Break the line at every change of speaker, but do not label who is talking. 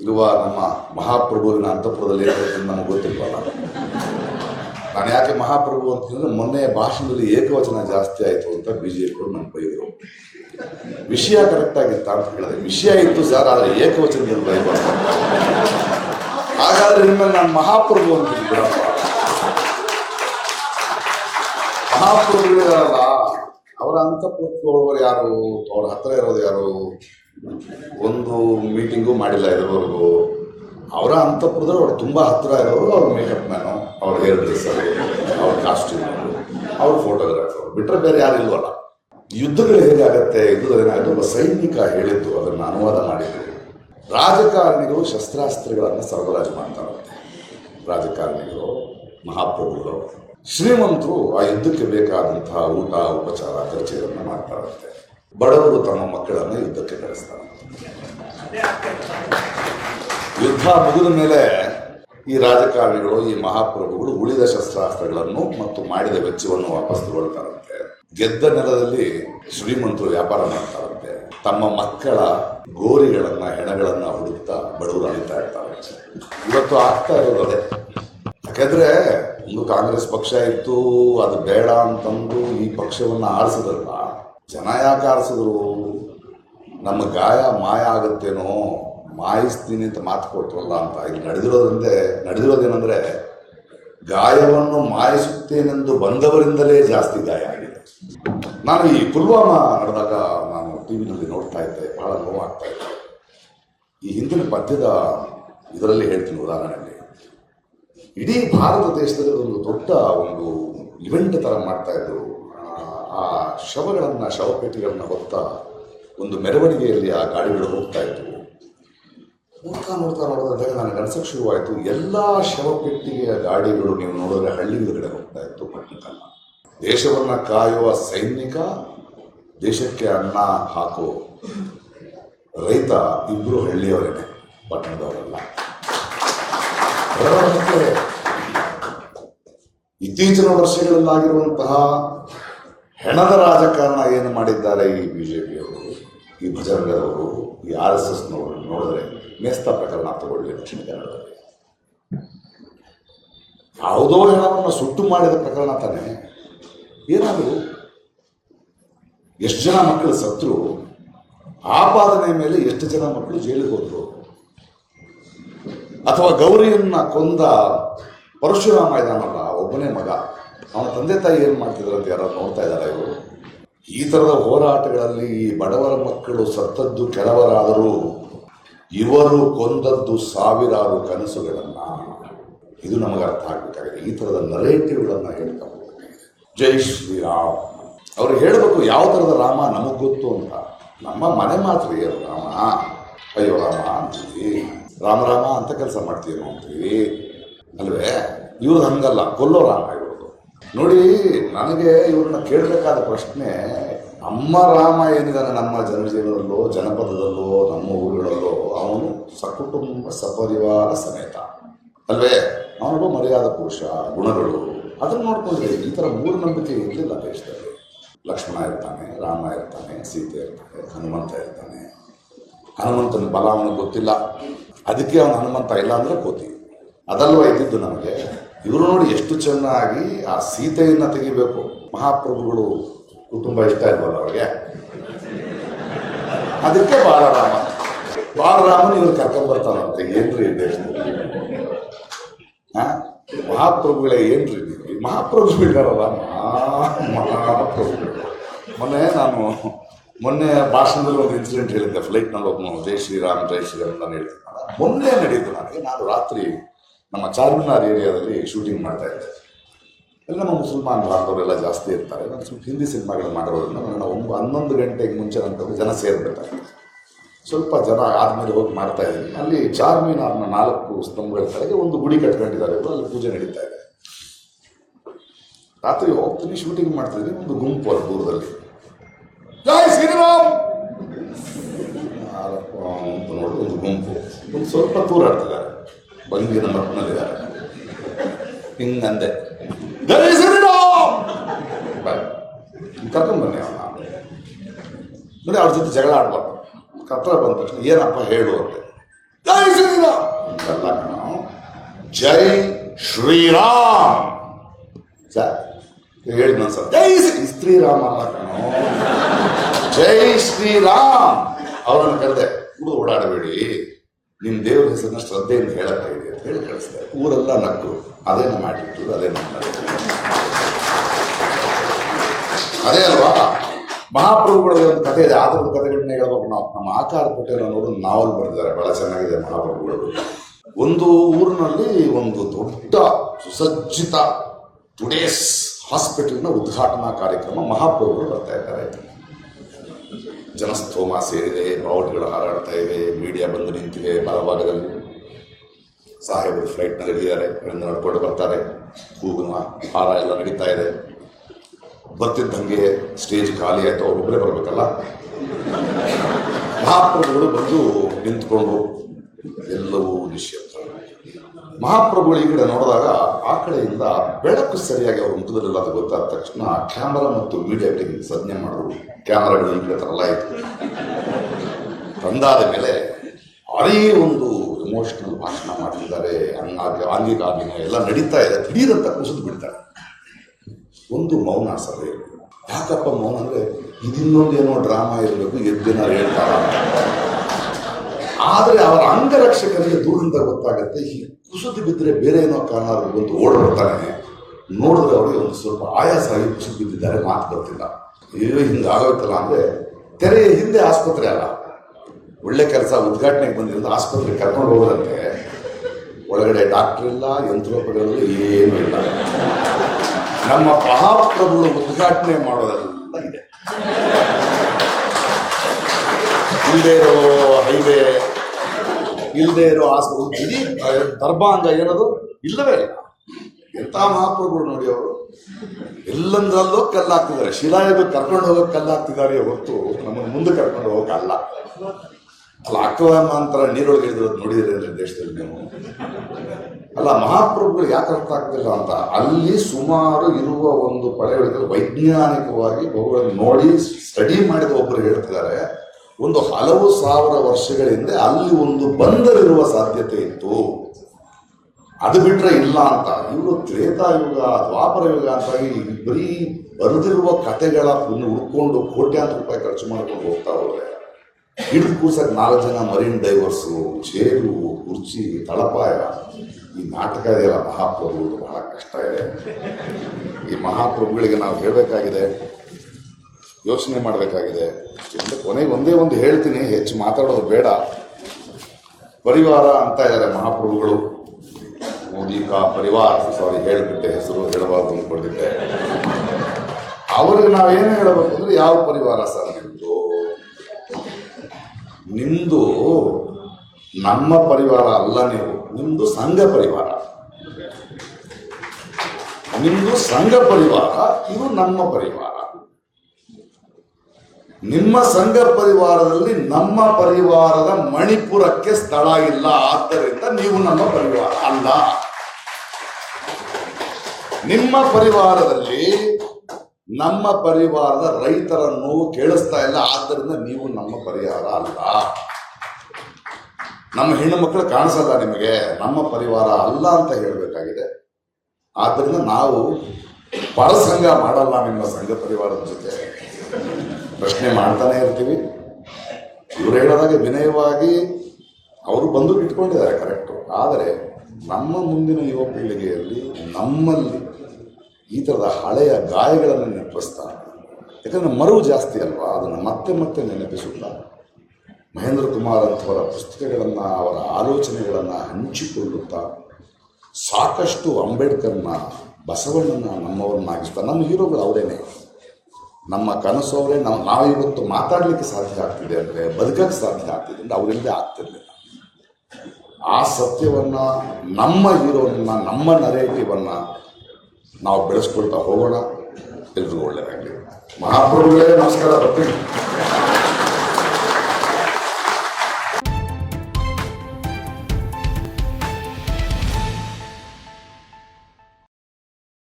ಇರುವ ನಮ್ಮ ಮಹಾಪ್ರಭುವಿನ ಅಂತಃಪುರದಲ್ಲಿ ನಮಗೆ ಗೊತ್ತಿಲ್ವಲ್ಲ? ನಾನು ಯಾಕೆ ಮಹಾಪ್ರಭು ಅಂತಂದ್ರೆ ಮೊನ್ನೆ ಭಾಷಣದಲ್ಲಿ ಏಕವಚನ ಜಾಸ್ತಿ ಆಯಿತು ಅಂತ ಬಿ ಜೆ ಪಿ ನನ್ನ ಬೈದರು. ವಿಷಯ ಕರೆಕ್ಟ್ ಆಗಿತ್ತ ಅಂತ ಹೇಳಿದೆ. ವಿಷಯ ಇತ್ತು ಸರ್ ಆದರೆ ಏಕವಚನ ಹಾಗಾದ್ರೆ ನಿಮ್ಮಲ್ಲಿ ನಾನು ಮಹಾಪ್ರಭು ಅಂತ ಮಹಾಪ್ರಭು ಅವರ ಅಂತಃಪುರಕ್ಕೆ ಹೋಗೋರು ಯಾರು? ಅವ್ರ ಹತ್ರ ಇರೋದು ಯಾರು? ಒಂದು ಮೀಟಿಂಗು ಮಾಡಿಲ್ಲ ಇದುವರೆಗೂ. ಅವರ ಅಂತಃಪುರದಲ್ಲಿ ಅವ್ರು ತುಂಬ ಹತ್ತಿರ ಇರೋರು ಅವ್ರ ಮೇಕಪ್ ಮ್ಯಾನು ಅವ್ರ ಹೇರ್ ಡ್ರೆಸ್ಸರು ಅವ್ರ ಕಾಸ್ಟ್ಯೂಮ್ ಅವ್ರ ಫೋಟೋಗ್ರಾಫರ್ ಬಿಟ್ಟರೆ ಬೇರೆ ಯಾರು ಇಲ್ವಲ್ಲ. ಯುದ್ಧಗಳು ಹೇಗಾಗತ್ತೆ ಯುದ್ಧದಲ್ಲಿ ಏನಾಗುತ್ತೆ ಒಬ್ಬ ಸೈನಿಕ ಹೇಳಿದ್ದು, ಅದನ್ನು ಅನುವಾದ ಮಾಡಿದ್ರು ರಾಜಕಾರಣಿಗಳು ಶಸ್ತ್ರಾಸ್ತ್ರಗಳನ್ನು ಸರಬರಾಜು ಮಾಡ್ತಾರಂತೆ ರಾಜಕಾರಣಿಗಳು, ಮಹಾಪ್ರಭುಗಳು, ಶ್ರೀಮಂತರು ಆ ಯುದ್ಧಕ್ಕೆ ಬೇಕಾದಂತಹ ಊಟ, ಉಪಚಾರ ಖರ್ಚುಗಳನ್ನು ಮಾಡ್ತಾರಂತೆ ಬಡವರು ತಮ್ಮ ಮಕ್ಕಳನ್ನು ಯುದ್ಧಕ್ಕೆ ಕರೆಸ್ತಾರೆ ಯುದ್ಧ ಮುಗಿದ ಮೇಲೆ ಈ ರಾಜಕಾರಣಿಗಳು, ಈ ಮಹಾಪ್ರಭುಗಳು ಉಳಿದ ಶಸ್ತ್ರಾಸ್ತ್ರಗಳನ್ನು ಮತ್ತು ಮಾಡಿದ ವೆಚ್ಚವನ್ನು ವಾಪಸ್ ತಗೊಳ್ತಾರಂತೆ. ಗೆದ್ದ ನೆಲದಲ್ಲಿ ಶ್ರೀಮಂತರು ವ್ಯಾಪಾರ ಮಾಡ್ತಾರಂತೆ. ತಮ್ಮ ಮಕ್ಕಳ ಗೋರಿಗಳನ್ನ, ಹೆಣಗಳನ್ನ ಹುಡುಕ್ತಾ ಬಡವರು ಅಳಿತಾ ಇರ್ತಾರೆ. ಇವತ್ತು ಆಗ್ತಾ ಇರೋದೇ ಅದೇ. ಯಾಕಂದ್ರೆ ಒಂದು ಕಾಂಗ್ರೆಸ್ ಪಕ್ಷ ಇತ್ತು, ಅದು ಬೇಡ ಅಂತಂದು ಈ ಪಕ್ಷವನ್ನ ಆರಿಸಿದ್ರಲ್ಲ ಜನ ಯಾಕೆ ಆರಿಸಿದ್ರು ನಮ್ಮ ಗಾಯ ಮಾಯ ಆಗುತ್ತೇನೋ, ಮಾಯಿಸ್ತೀನಿ ಅಂತ ಮಾತು ಕೊಟ್ರಲ್ಲ ಅಂತ. ಇಲ್ಲಿ ನಡೆದಿರೋದಂತೆ ನಡೆದಿರೋದೇನೆಂದರೆ, ಗಾಯವನ್ನು ಮಾಯಿಸುತ್ತೇನೆಂದು ಬಂದವರಿಂದಲೇ ಜಾಸ್ತಿ ಗಾಯ ಆಗಿದೆ. ನಾನು ಈ ಪುಲ್ವಾಮಾ ನಡೆದಾಗ ನಾನು ಟಿ ವಿನಲ್ಲಿ ನೋಡ್ತಾ ಇದ್ದೆ, ಬಹಳ ನೋವಾಗ್ತಾ ಇದ್ದೆ ಈ ಹಿಂದಿನ ಪದ್ಯದ ಇದರಲ್ಲಿ ಹೇಳ್ತೀನಿ ಉದಾಹರಣೆಯಲ್ಲಿ ಇಡೀ ಭಾರತ ದೇಶದಲ್ಲಿ ಒಂದು ದೊಡ್ಡ ಒಂದು ಇವೆಂಟ್ ಥರ ಮಾಡ್ತಾ ಇದ್ರು ಆ- ಶವಗಳನ್ನು ಶವಪೇಟೆಗಳನ್ನು ಹೊತ್ತಾ ಒಂದು ಮೆರವಣಿಗೆಯಲ್ಲಿ ಆ ಗಾಡಿಗಳು ಹೋಗ್ತಾ ಇದ್ವು. ನೋಡ್ತಾ ನೋಡ್ತಾ ನೋಡೋದಾದಾಗ ನನಗೆ ಅನ್ಸಕ್ಕೆ ಶುರುವಾಯಿತು. ಎಲ್ಲ ಶವಪೆಟ್ಟಿಗೆಯ ಗಾಡಿಗಳು ನೀವು ನೋಡಿದ್ರೆ ಹಳ್ಳಿಗಳ ಹೋಗ್ತಾ ಇತ್ತು, ಪಟ್ಟಣಕ್ಕಲ್ಲ. ದೇಶವನ್ನು ಕಾಯುವ ಸೈನಿಕ, ದೇಶಕ್ಕೆ ಅನ್ನ ಹಾಕೋ ರೈತ ಇಬ್ಬರು ಹಳ್ಳಿಯವರೇನೆ, ಪಟ್ಟಣದವರೆಲ್ಲ. ಇತ್ತೀಚಿನ ವರ್ಷಗಳಲ್ಲಾಗಿರುವಂತಹ ಹೆಣದ ರಾಜಕಾರಣ ಏನು ಮಾಡಿದ್ದಾರೆ ಈ ಬಿ ಜೆ ಪಿಯವರು ಈ ಭಜರಂಗದವರು, ಈ ಆರ್ ಎಸ್ ಎಸ್ ನೋಡಿದ್ರೆ ಮೇಸ್ತಾ ಪ್ರಕರಣ ತಗೊಳ್ಳಿ ದಕ್ಷಿಣ ಕನ್ನಡದಲ್ಲಿ ಯಾವುದೋ ಹೆಣವನ್ನು ಸುಟ್ಟು ಮಾಡಿದ ಪ್ರಕರಣ ತಾನೆ. ಏನಾದರೂ ಎಷ್ಟು ಜನ ಮಕ್ಕಳು ಸತ್ರು, ಆಪಾದನೆ ಮೇಲೆ ಎಷ್ಟು ಜನ ಮಕ್ಕಳು ಜೈಲಿಗೆ ಹೋದರು? ಅಥವಾ ಗೌರಿಯನ್ನ ಕೊಂದ ಪರಶುರಾಮ ಇದಾನಲ್ಲ ಒಬ್ಬನೇ ಮಗ? ಅವನ ತಂದೆ ತಾಯಿ ಏನು ಮಾಡ್ತಿದ್ರು ಅಂತ ಯಾರು ನೋಡ್ತಾ ಇದ್ದಾರೆ ಇವರು? ಈ ಥರದ ಹೋರಾಟಗಳಲ್ಲಿ ಈ ಬಡವರ ಮಕ್ಕಳು ಸತ್ತದ್ದು ಕೆಲವರಾದರೂ ಇವರು ಕೊಂದದ್ದು ಸಾವಿರಾರು ಕನಸುಗಳನ್ನು. ಇದು ನಮಗೆ ಅರ್ಥ ಆಗ್ಬೇಕಾಗಿದೆ. ಈ ಥರದ ನರೇಟಿವ್ಗಳನ್ನು ಹೇಳ್ತಾ ಜೈ ಜೈ ಶ್ರೀರಾಮ್. ಅವ್ರು ಹೇಳಬೇಕು ಯಾವ ಥರದ ರಾಮ ನಮಗೆ ಗೊತ್ತು ಅಂತ. ನಮ್ಮ ಮನೆ ಮಾತ್ರ ಏನು ರಾಮ? ಅಯ್ಯೋ ರಾಮ ಅಂತೀವಿ ರಾಮ ಅಂತ ಕೆಲಸ ಮಾಡ್ತೀವಿ ಅಂತೀವಿ ಅಲ್ವೇ? ಇವ್ರದ್ದು ಹಂಗಲ್ಲ. ಕೊಲ್ಲೋ ರಾಮ ನೋಡಿ, ನನಗೆ ಇವ್ರನ್ನ ಕೇಳಬೇಕಾದ ಪ್ರಶ್ನೆ ಅಮ್ಮ ರಾಮ ಏನಿದ್ದಾನೆ ನಮ್ಮ ಜನಜೀವನದಲ್ಲೋ, ಜನಪದದಲ್ಲೋ, ನಮ್ಮ ಊರುಗಳಲ್ಲೋ, ಅವನು ಸಕುಟುಂಬ ಸಪರಿವಾರ ಸಮೇತ. ಅಲ್ವೇ? ಅವನೊಬ್ಬ ಮರ್ಯಾದ ಪುರುಷ, ಗುಣಗಳು. ಅದನ್ನು ನೋಡ್ಕೊಂಡ್ರೆ ಈ ಥರ ಮೂಢನಂಬಿಕೆ ಇರಲಿಲ್ಲ ದೇಶದಲ್ಲಿ. ಲಕ್ಷ್ಮಣ ಇರ್ತಾನೆ, ರಾಮ ಇರ್ತಾನೆ, ಸೀತೆ ಇರ್ತಾನೆ, ಹನುಮಂತ ಇರ್ತಾನೆ. ಹನುಮಂತನ ಬಲ ಅವನಿಗೆ ಗೊತ್ತಿಲ್ಲ. ಅದಕ್ಕೆ ಅವನು ಹನುಮಂತ ಇಲ್ಲ ಅಂದರೆ ಕೋತಿ. ಅದಲ್ವ ಇದ್ದಿದ್ದು ನಮಗೆ? ಇವರು ನೋಡಿ ಎಷ್ಟು ಚೆನ್ನಾಗಿ ಆ ಸೀತೆಯನ್ನ ತೆಗಿಬೇಕು. ಮಹಾಪ್ರಭುಗಳು ಕುಟುಂಬ ಇಷ್ಟ ಇಲ್ವಲ್ಲ ಅವ್ರಿಗೆ? ಅದಕ್ಕೆ ಬಾಲರಾಮ. ಬಾಲರಾಮನ್ ಇವ್ರು ಕರ್ಕೊಂಡ್ಬರ್ತಾರಂತೆ ಏನ್ರಿ ದೇಶ ದೇಶದಲ್ಲಿ? ಮಹಾಪ್ರಭುಗಳೇ ಏನ್ರಿ ನೀವು ಇದ್ದಾರಲ್ಲ? ಮಹಾಪ್ರಭುಗಳಿದಾರಲ್ಲ ಮಹಾ, ಮಹಾಪ್ರಭುಗಳು. ಮೊನ್ನೆ ನಾನು, ಮೊನ್ನೆ ಭಾಷಣದಲ್ಲಿ ಒಂದು ಇನ್ಸಿಡೆಂಟ್ ಹೇಳಿದ್ದೆ ಫ್ಲೈಟ್ನಲ್ಲಿ ಒಬ್ಬನು ಜೈ ಶ್ರೀರಾಮ್ ಜೈ ಶ್ರೀರಾಮ್ ಅಂತ ಹೇಳ್ತೀನಿ. ಮೊನ್ನೆ ನಡೀತು ನನಗೆ, ನಾನು ರಾತ್ರಿ ನಮ್ಮ ಚಾರ್ಮಿನಾರ್ ಏರಿಯಾದಲ್ಲಿ ಶೂಟಿಂಗ್ ಮಾಡ್ತಾ ಇದ್ದೆ ಎಲ್ಲ ನಮ್ಮ ಮುಸಲ್ಮಾನ್ ಬಾಂಧವರೆಲ್ಲ ಜಾಸ್ತಿ ಇರ್ತಾರೆ. ನಾನು ಸ್ವಲ್ಪ ಹಿಂದಿ ಸಿನಿಮಾಗಳು ಮಾಡಿರೋದ್ರಿಂದ ನನ್ನ ಒಂದು ಹನ್ನೊಂದು ಗಂಟೆಗೆ ಮುಂಚೆ ನಂತರ ಜನ ಸೇರಿಬಿಡ್ತಾರೆ. ಸ್ವಲ್ಪ ಜನ ಆದ್ಮೇಲೆ ಹೋಗಿ ಮಾಡ್ತಾ ಇದ್ದೀನಿ. ಅಲ್ಲಿ ಚಾರ್ಮಿನಾರ್ನ ನಾಲ್ಕು ಸ್ತಂಭಗಳ ಕೆಳಗೆ ಒಂದು ಗುಡಿ ಕಟ್ಕೊಂಡಿದ್ದಾರೆ ಅಲ್ಲಿ ಪೂಜೆ ನಡೀತಾ ಇದೆ. ರಾತ್ರಿ ಹೋಗ್ತೀನಿ, ಶೂಟಿಂಗ್ ಮಾಡ್ತಿದ್ದೀನಿ. ಒಂದು ಗುಂಪು ಅಲ್ಲಿ ದೂರದಲ್ಲಿ. ಜೈ ಶ್ರೀರಾಮ್! ನೋಡಿ, ಒಂದು ಗುಂಪು. ಒಂದು ಸ್ವಲ್ಪ ದೂರ ಆಡ್ತಿದ್ದಾರೆ ಬಂಗಿನ ಮಟ್ಟಿನಲ್ಲಿದ್ದಾರೆ ಹಿಂಗಂದೆ ಜೈ ಶ್ರೀರಾಮ್ ಬಾಯ್ ಕರ್ಕೊಂಡ್ ಬನ್ನಿ ಅವನ ನೋಡಿ ಅವ್ರ ಜೊತೆ ಜಗಳ ಆಡ್ಬಾರ್ದು ಹತ್ರ ಬಂದ ತಕ್ಷಣ ಏನಪ್ಪ ಹೇಳು ಅಂತೆ ಜೈ ಶ್ರೀರಾಮ್ ಅಲ್ಲ ಕಣೋ ಜೈ ಶ್ರೀರಾಮ್ ಸರ್ ಹೇಳಿ ನಾನು ಸರ್ ಜೈ ಶ್ರೀ ಶ್ರೀರಾಮ್ ಅಲ್ಲ ಕಣೋ ಜೈ ಶ್ರೀರಾಮ್ ಅವರನ್ನು ಕರೆದೆ ಕೂಡ ಓಡಾಡಬೇಡಿ ನಿಮ್ಮ ದೇವ್ರ ಹೆಸರನ್ನ ಶ್ರದ್ಧೆಯಿಂದ ಹೇಳಕ್ಕೆ ಇದೆ ಅಂತ ಹೇಳಿ ಕಳಿಸ್ತಾರೆ ಊರೆಲ್ಲ ನಕ್ಕು. ಅದೇನು ಆಟಿಟ್ಯೂಡ್ ಅದೇ ಅದೇ ಅಲ್ವಾ? ಮಹಾಪ್ರಭುಗಳ ಒಂದು ಕಥೆ ಇದೆ. ಆದ್ರ ಕಥೆಗಳನ್ನ ಹೇಳ್ಬೇಕು ನಾವು. ನಮ್ಮ ಆಕಾರ ಪಟೇಲ್ ಅನ್ನೋರು ನಾವಲ್ ಬರೆದಿದ್ದಾರೆ. ಬಹಳ ಚೆನ್ನಾಗಿದೆ ಮಹಾಪ್ರಭುಗಳು. ಒಂದು ಊರಿನಲ್ಲಿ ಒಂದು ದೊಡ್ಡ ಸುಸಜ್ಜಿತ ಟುಡೇಸ್ ಹಾಸ್ಪಿಟಲ್ನ ಉದ್ಘಾಟನಾ ಕಾರ್ಯಕ್ರಮ ಮಹಾಪ್ರಭುಗಳು ಬರ್ತಾ ಇದ್ದಾರೆ. ಜನಸ್ತೋಮ ಸೇರಿದೆ ಬಾವುಟಗಳು ಹಾರಾಡ್ತಾ ಇವೆ ಮೀಡಿಯಾ ಬಂದು ನಿಂತಿದೆ, ಬಲಭಾಗದಲ್ಲಿ ಸಾಹೇಬರು ಫ್ಲೈಟ್ನಲ್ಲಿ ಇಳಿದ್ದಾರೆ ಅಲ್ಲಿಂದ ನಡ್ಕೊಂಡು ಬರ್ತಾರೆ. ಹೂವಿನ ಹಾರ ಎಲ್ಲ ನಡೀತಾ ಇದೆ. ಬರ್ತಿದ್ದಂಗೆ ಸ್ಟೇಜ್ ಖಾಲಿ ಆಯ್ತು ಅವ್ರೊಬ್ಬರೇ ಬರಬೇಕಲ್ಲ? ಮಹಾಪ್ರಭುಗಳು ಬಂದು ನಿಂತ್ಕೊಂಡು ಎಲ್ಲವೂ ನಿಶ್ಶಬ್ದ ಮಹಾಪ್ರಭುಗಳು ಈ ಕಡೆ ನೋಡಿದಾಗ ಆ ಕಡೆಯಿಂದ ಬೆಳಕು ಸರಿಯಾಗಿ ಅವರು ಮುಖದಲ್ಲಿಲ್ಲ ಅದು ಗೊತ್ತಾದ ತಕ್ಷಣ ಕ್ಯಾಮರಾ ಮತ್ತು ಮೀಡಿಯಾಗಳಿಗೆ ಸಜ್ಞೆ ಮಾಡಿದ್ರು. ಕ್ಯಾಮರಾಗಳು ಈ ಕಡೆ ತರಲ್ಲ ಇತ್ತು ತಂದಾದ ಮೇಲೆ ಅದೇ ಒಂದು ಎಮೋಷನಲ್ ಭಾಷಣ ಮಾಡ್ತಿದ್ದಾರೆ. ಹಂಗಾಗಿ ಆಂಗಿಕ ಎಲ್ಲ ನಡೀತಾ ಇದೆ. ದಿಢೀರಂತ ಕುಸಿದು ಬಿಡ್ತಾರೆ. ಒಂದು ಮೌನ ಸಭೆ. ಯಾಕಪ್ಪ ಮೌನ ಅಂದ್ರೆ ಇದಿನ್ನೊಂದು ಏನೋ ಡ್ರಾಮಾ ಇರಬೇಕು ಎದ್ದಿನ ಹೇಳ್ತಾರ ಆದರೆ ಅವರ ಅಂಗರಕ್ಷಕರಿಗೆ ದೂರದಿಂದ ಗೊತ್ತಾಗುತ್ತೆ. ಈ ಕುಸಿದು ಬಿದ್ದರೆ ಬೇರೆ ಏನೋ ಕಾರಣ ಬಂದು ಓಡಾಡ್ತಾನೆ ನೋಡಿದ್ರೆ ಅವರಿಗೆ ಒಂದು ಸ್ವಲ್ಪ ಆಯಾಸ ಆಗಿ ಕುಸಿದು ಬಿದ್ದಿದ್ದಾರೆ, ಮಾತು ಬರ್ತಿಲ್ಲ. ಇಲ್ಲೂ ಹಿಂಗೆ ಆಗೋಯ್ತಲ್ಲ ಅಂದ್ರೆ ತೆರೆಯ ಹಿಂದೆ ಆಸ್ಪತ್ರೆ ಅಲ್ಲ. ಒಳ್ಳೆ ಕೆಲಸ ಉದ್ಘಾಟನೆಗೆ ಬಂದಿರೋದು ಆಸ್ಪತ್ರೆಗೆ ಕರ್ಕೊಂಡು ಹೋಗೋದಂತೆ. ಒಳಗಡೆ ಡಾಕ್ಟರ್ ಇಲ್ಲ, ಯಂತ್ರೋಪಕರಣಗಳು ಏನೂ ಇಲ್ಲ. ನಮ್ಮ ಮಹಾಪ್ರಭುಗಳು ಉದ್ಘಾಟನೆ ಮಾಡೋದೆಲ್ಲ ಇದೆ. ಹೈವೇ ಇಲ್ಲದೆ ಇರೋ ಆಸ್ಪತ್ರೆ ಇಡೀ ದರ್ಭಾಂಗ ಏನದು? ಇಲ್ಲವೇ ಇಲ್ಲ. ಎಂಥ ಮಹಾಪ್ರಭುಗಳು ನೋಡಿ ಅವರು. ಎಲ್ಲಂದ್ರಲ್ಲೋ ಶಿಲಾ ಶಿಲಾಯುಗ ಕರ್ಕೊಂಡು ಹೋಗೋಕೆ ಕಲ್ಲಾಗ್ತಿದ್ದಾರೆ ಹೊರತು ನಮ್ಮನ್ನು ಮುಂದೆ ಕರ್ಕೊಂಡು ಹೋಗಲ್ಲ ಅಲ್ಲ ಅಕ್ವಾಮಾಂತರ ನೀರೊಳಗೆ ಇಳಿದಿರೋದು ನೋಡಿದ್ರೆ ಅಂದರೆ ದೇಶದಲ್ಲಿ ನೀವು. ಅಲ್ಲ, ಮಹಾಪ್ರಭುಗಳು ಯಾಕೆ ಅರ್ಥ ಆಗ್ತಿಲ್ಲ ಅಂತ. ಅಲ್ಲಿ ಸುಮಾರು ಇರುವ ಒಂದು ಪಳೆಯುಳಿಗಳು ವೈಜ್ಞಾನಿಕವಾಗಿ ಅವುಗಳನ್ನು ನೋಡಿ ಸ್ಟಡಿ ಮಾಡಿದ ಒಬ್ಬರು ಹೇಳ್ತಿದ್ದಾರೆ. ಒಂದು ಹಲವು ಸಾವಿರ ವರ್ಷಗಳ ಹಿಂದೆ ಅಲ್ಲಿ ಒಂದು ಬಂದರಿರುವ ಸಾಧ್ಯತೆ ಇತ್ತು. ಅದು ಬಿಟ್ರೆ ಇಲ್ಲ ಅಂತ. ಇವರು ತ್ರೇತಾಯುಗ ದ್ವಾಪರ ಯುಗ ಅಂತಾಗಿ ಬರೀ ಬರೆದಿರುವ ಕತೆಗಳ ಹುಡ್ಕೊಂಡು ಕೋಟ್ಯಾಂತರ ರೂಪಾಯಿ ಖರ್ಚು ಮಾಡ್ಕೊಂಡು ಹೋಗ್ತಾ ಹೋದ್ರೆ, ಹಿಡಿದು ಕೂರ್ಸಕ್ಕೆ ನಾಲ್ಕು ಜನ ಮರಿನ್ ಡೈವರ್ಸು ಚೇರು, ಕುರ್ಚಿ, ತಳಪಾಯ, ಈ ನಾಟಕ ಇದೆಯಲ್ಲ ಮಹಾಪ್ರಭು ಬಹಳ ಕಷ್ಟ ಇದೆ. ಈ ಮಹಾಪ್ರಭುಗಳಿಗೆ ನಾವು ಹೇಳಬೇಕಾಗಿದೆ ಯೋಚನೆ ಮಾಡಬೇಕಾಗಿದೆ. ಕೊನೆಗೆ ಒಂದೇ ಒಂದು ಹೇಳ್ತೀನಿ, ಹೆಚ್ಚು ಮಾತಾಡೋದು ಬೇಡ. ಪರಿವಾರ ಅಂತ ಇದ್ದಾರೆ ಮಹಾಪ್ರಭುಗಳು. ಮೋದಿ ಕಾ ಪರಿವಾರ, ಸಾರಿ, ಹೇಳಿಬಿಟ್ಟೆ, ಹೆಸರು ಹೇಳಬಾರ್ದು ಅಂದ್ಕೊಂಡಿದ್ದೆ ಅವ್ರಿಗೆ ನಾವೇನು ಹೇಳಬೇಕು ಅಂದ್ರೆ, ಯಾವ ಪರಿವಾರ ಸರ್ ನಿಮ್ದು? ನಿಮ್ದು ನಮ್ಮ ಪರಿವಾರ ಅಲ್ಲ ನೀವು, ನಿಮ್ದು ಸಂಘ ಪರಿವಾರ. ನಿಮ್ದು ಸಂಘ ಪರಿವಾರ, ಇದು ನಮ್ಮ ಪರಿವಾರ. ನಿಮ್ಮ ಸಂಘ ಪರಿವಾರದಲ್ಲಿ ನಮ್ಮ ಪರಿವಾರದ ಮಣಿಪುರಕ್ಕೆ ಸ್ಥಳ ಇಲ್ಲ. ಆದ್ದರಿಂದ ನೀವು ನಮ್ಮ ಪರಿವಾರ ಅಲ್ಲ. ನಿಮ್ಮ ಪರಿವಾರದಲ್ಲಿ ನಮ್ಮ ಪರಿವಾರದ ರೈತರ ನೋವು ಕೇಳಿಸ್ತಾ ಇಲ್ಲ. ಆದ್ದರಿಂದ ನೀವು ನಮ್ಮ ಪರಿಹಾರ ಅಲ್ಲ. ನಮ್ಮ ಹೆಣ್ಣು ಮಕ್ಕಳು ಕಾಣಿಸಲ್ಲ ನಿಮಗೆ. ನಮ್ಮ ಪರಿವಾರ ಅಲ್ಲ ಅಂತ ಹೇಳಬೇಕಾಗಿದೆ. ಆದ್ದರಿಂದ ನಾವು ಪರಸಂಗ ಮಾಡಲ್ಲ ನಿಮ್ಮ ಸಂಘ ಪರಿವಾರದ ಜೊತೆ. ಪ್ರಶ್ನೆ ಮಾಡ್ತಾನೆ ಇರ್ತೀವಿ. ಇವ್ರು ಹೇಳೋದಾಗೆ ವಿನಯವಾಗಿ ಅವರು ಬಂದು ಇಟ್ಕೊಂಡಿದ್ದಾರೆ ಕರೆಕ್ಟು ಆದರೆ ನಮ್ಮ ಮುಂದಿನ ಯುವ ಪೀಳಿಗೆಯಲ್ಲಿ ನಮ್ಮಲ್ಲಿ ಈ ಥರದ ಹಳೆಯ ಗಾಯಗಳನ್ನು ನೆನಪಿಸ್ತಾ ಯಾಕಂದರೆ ಮರುವು ಜಾಸ್ತಿ ಅಲ್ವಾ? ಅದನ್ನು ಮತ್ತೆ ಮತ್ತೆ ನೆನಪಿಸುತ್ತಾ ಮಹೇಂದ್ರ ಕುಮಾರ್ ಅಂಥವರ ಪುಸ್ತಕಗಳನ್ನು, ಅವರ ಆಲೋಚನೆಗಳನ್ನು ಹಂಚಿಕೊಳ್ಳುತ್ತಾ ಸಾಕಷ್ಟು ಅಂಬೇಡ್ಕರ್ನ ಬಸವಣ್ಣನ ನಮ್ಮವ್ರನ್ನಾಗಿಸ್ತಾ ನಮ್ಮ ಹೀರೋಗಳು ಅವರೇನೆ. ನಮ್ಮ ಕನಸು ಅವರೇ ನಾವು ನಾವಿವತ್ತು ಮಾತಾಡಲಿಕ್ಕೆ ಸಾಧ್ಯ ಆಗ್ತಿದೆ ಅಂದರೆ ಬದುಕಕ್ಕೆ ಸಾಧ್ಯ ಆಗ್ತಿದೆ ಅಂದರೆ ಅವರಿಂದ ಆಗ್ತಿರಲಿಲ್ಲ. ಆ ಸತ್ಯವನ್ನು, ನಮ್ಮ ಹೀರೋನ ನಮ್ಮ ನರೇಟಿವನ್ನು ನಾವು ಬೆಳೆಸ್ಕೊಳ್ತಾ ಹೋಗೋಣ. ಎಲ್ರಿಗೂ ಒಳ್ಳೆಯದಾಗಲಿ ಮಹಾಪ್ರಭುಗಳೇ, ನಮಸ್ಕಾರ, ಬರ್ತೀನಿ.